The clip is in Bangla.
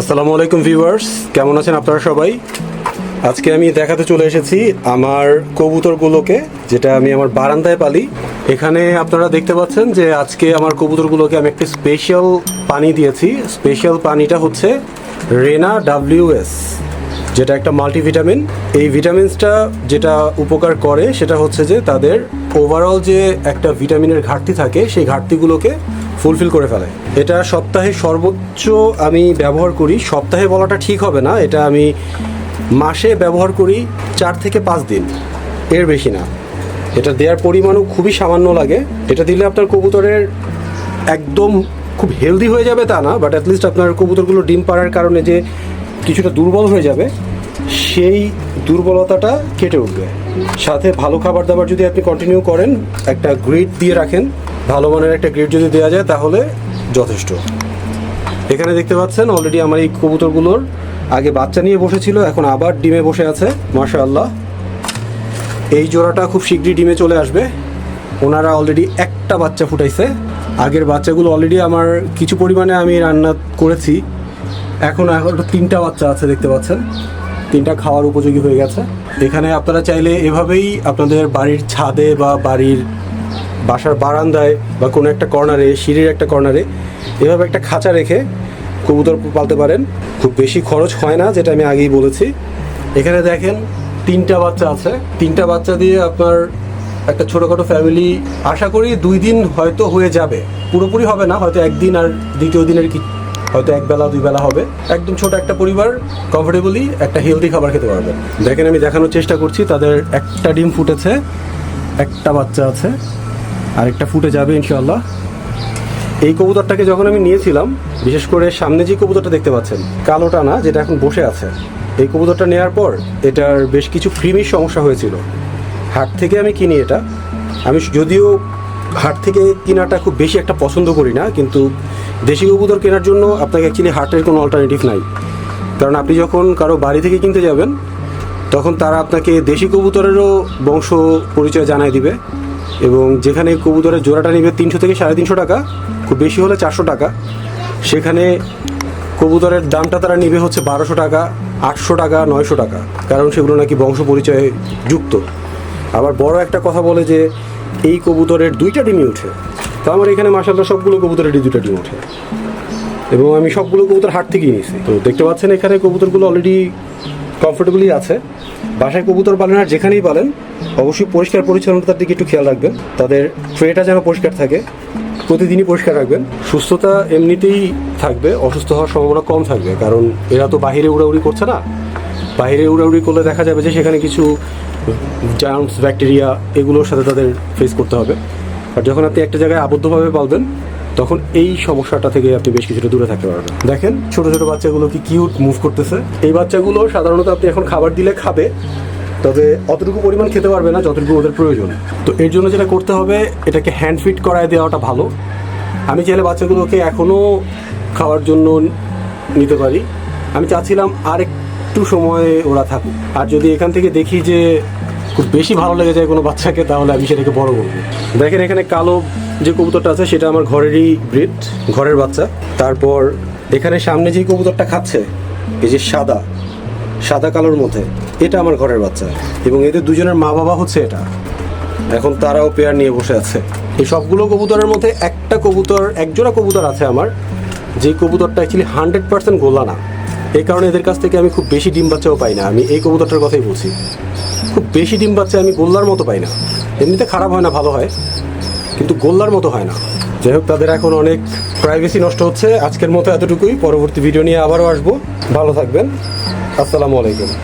আসসালামু আলাইকুম ভিউয়ার্স, কেমন আছেন আপনারা সবাই? আজকে আমি দেখাতে চলে এসেছি আমার কবুতরগুলোকে, যেটা আমি আমার বারান্দায় পালি। এখানে আপনারা দেখতে পাচ্ছেন যে আজকে আমার কবুতরগুলোকে আমি একটা স্পেশাল পানি দিয়েছি। স্পেশাল পানিটা হচ্ছে রেনা ডাব্লিউএস যেটা একটা মাল্টিভিটামিন এই ভিটামিনসটা যেটা উপকার করে, সেটা হচ্ছে যে তাদের ওভারঅল যে একটা ভিটামিনের ঘাটতি থাকে, সেই ঘাটতিগুলোকে ফুলফিল করে ফেলে। এটা সপ্তাহে সর্বোচ্চ আমি ব্যবহার করি। সপ্তাহে বলাটা ঠিক হবে না। এটা আমি মাসে ব্যবহার করি চার থেকে পাঁচ দিন। এর বেশি না। এটা দেওয়ার পরিমাণও খুবই সামান্য লাগে। এটা দিলে আপনার কবুতরের একদম খুব হেলদি হয়ে যাবে তা না বাট অ্যাটলিস্ট আপনার কবুতরগুলো ডিম পাড়ার কারণে যে কিছুটা দুর্বল হয়ে যাবে, সেই দুর্বলতাটা কেটে উঠবে। সাথে ভালো খাবার দাবার যদি আপনি কন্টিনিউ করেন, একটা গ্রিড দিয়ে রাখেন ভালো মানের একটা গ্রিড যদি দেওয়া যায় তাহলে যথেষ্ট। এখানে দেখতে পাচ্ছেন অলরেডি আমার এই কবুতরগুলোর আগে বাচ্চা নিয়ে বসেছিল, এখন আবার ডিমে বসে আছে মাশা আল্লাহ এই জোড়াটা খুব শীঘ্রই ডিমে চলে আসবে। ওনারা অলরেডি একটা বাচ্চা ফুটাইছে। আগের বাচ্চাগুলো অলরেডি আমার কিছু পরিমাণে আমি রান্না করেছি। এখন এখন তিনটা বাচ্চা আছে দেখতে পাচ্ছেন। তিনটা খাওয়ার উপযোগী হয়ে গেছে। এখানে আপনারা চাইলে এভাবেই আপনাদের বাড়ির ছাদে বা বাড়ির বাসার বারান্দায় বা কোনো একটা কর্নারে, সিঁড়ির একটা কর্নারে, এভাবে একটা খাঁচা রেখে কবুতর পালতে পারেন। খুব বেশি খরচ হয় না, যেটা আমি আগেই বলেছি। এখানে দেখেন তিনটা বাচ্চা আছে। তিনটা বাচ্চা দিয়ে আপনার একটা ছোটোখাটো ফ্যামিলি আশা করি দুই দিন হয়তো হয়ে যাবে। পুরোপুরি হবে না, হয়তো একদিন আর দ্বিতীয় দিনের কি হয়তো এক বেলা, দুই বেলা হবে। একদম ছোট একটা পরিবার কমফোর্টেবলি একটা হেলদি খাবার খেতে পারবে। দেখেন আমি দেখানোর চেষ্টা করছি, তাদের একটা ডিম ফুটেছে, একটা বাচ্চা আছে। আরেকটা ফুটে যাবে ইনশাল্লাহ এই কবুতরটাকে যখন আমি নিয়েছিলাম, বিশেষ করে সামনে যে কবুতরটা দেখতে পাচ্ছেন, কালোটা না, যেটা এখন বসে আছে, এই কবুতরটা নেওয়ার পর এটার বেশ কিছু ক্রিমির সমস্যা হয়েছিল। হাট থেকে আমি কিনি এটা। আমি যদিও হাট থেকে কেনাটা খুব বেশি একটা পছন্দ করি না, কিন্তু দেশি কবুতর কেনার জন্য আপনাকে অ্যাকচুয়ালি হাটের কোনো অল্টারনেটিভ নাই। কারণ আপনি যখন কারও বাড়ি থেকে কিনতে যাবেন, তখন তারা আপনাকে দেশি কবুতরেরও বংশ পরিচয় জানায় দিবে। এবং যেখানে কবুতরের জোড়াটা নেবে তিনশো থেকে সাড়ে তিনশো টাকা, খুব বেশি হলে চারশো টাকা। সেখানে কবুতরের দামটা তারা নেবে হচ্ছে বারোশো টাকা, আটশো টাকা, নয়শো টাকা, কারণ সেগুলো নাকি বংশ পরিচয়ে যুক্ত। আবার বড় একটা কথা বলে যে, এই কবুতরের দুইটা ডিমই উঠে তো আমার এখানে মাসাল্লাহ সবগুলো কবুতরের দুইটা ডিম ওঠে। এবং আমি সবগুলো কবুতর হাট থেকেই নিয়েছি। তো দেখতে পাচ্ছেন এখানে কবুতরগুলো অলরেডি কমফোর্টেবলি আছে। বাসায় কবুতর পালেন আর যেখানেই পালেন, অবশ্যই পরিষ্কার পরিচ্ছন্নতার দিকে একটু খেয়াল রাখবেন। তাদের ট্রেটা যেন পরিষ্কার থাকে, প্রতিদিনই পরিষ্কার রাখবেন। সুস্থতা এমনিতেই থাকবে, অসুস্থ হওয়ার সম্ভাবনা কম থাকবে, কারণ এরা তো বাহিরে উড়াউড়ি করছে না। বাইরে উড়াউড়ি করলে দেখা যাবে যে সেখানে কিছু জার্মস ব্যাকটেরিয়া এগুলোর সাথে তাদের ফেস করতে হবে। আর যখন আপনি একটা জায়গায় আবদ্ধভাবে পালবেন তখন এই সমস্যাটা থেকে আপনি বেশ কিছুটা দূরে থাকতে পারবেন। দেখেন, ছোট ছোট বাচ্চাগুলো কি কিউট মুভ করতেছে। এই বাচ্চাগুলো সাধারণত আপনি এখন খাবার দিলে খাবে, তবে অতটুকু পরিমাণ খেতে পারবে না, যতটুকু ওদের প্রয়োজন। তো এর জন্য যেটা করতে হবে, এটাকে হ্যান্ড ফিট করায় দেওয়াটা ভালো। আমি চাইলে বাচ্চাগুলোকে এখনও খাওয়ার জন্য নিতে পারি। আমি চাচ্ছিলাম আর একটু সময় ওরা থাকুক। আর যদি এখান থেকে দেখি যে খুব বেশি ভালো লেগে যায় কোনো বাচ্চাকে, তাহলে আমি সেটাকে বড় করব। দেখেন এখানে কালো যে কবুতরটা আছে, সেটা আমার ঘরেরই ব্রিড ঘরের বাচ্চা। তারপর এখানে সামনে যে কবুতরটা খাচ্ছে, এই যে সাদা সাদা কালোর মধ্যে, এটা আমার ঘরের বাচ্চা। এবং এদের দুজনের মা বাবা হচ্ছে এটা। এখন তারাও পেয়ার নিয়ে বসে আছে। এই সবগুলো কবুতরের মধ্যে একটা কবুতর, একজোড়া কবুতর আছে আমার, যে কবুতরটা অ্যাকচুয়ালি হান্ড্রেড পার্সেন্ট গোলা না। এই কারণে এদের কাছ থেকে আমি খুব বেশি ডিম বাচ্চাও পাই না। আমি এই কবুতরটার কথাই বলছি। খুব বেশি ডিম বাচ্চা আমি গোল্লার মতো পাই না। এমনিতে খারাপ হয় না, ভালো হয়। কিন্তু গোল্লার মতো হয় না। যাই হোক তাদের এখন অনেক প্রাইভেসি নষ্ট হচ্ছে। আজকের মতো এতটুকুই। পরবর্তী ভিডিও নিয়ে আবারও আসব। ভালো থাকবেন। আসসালামু আলাইকুম।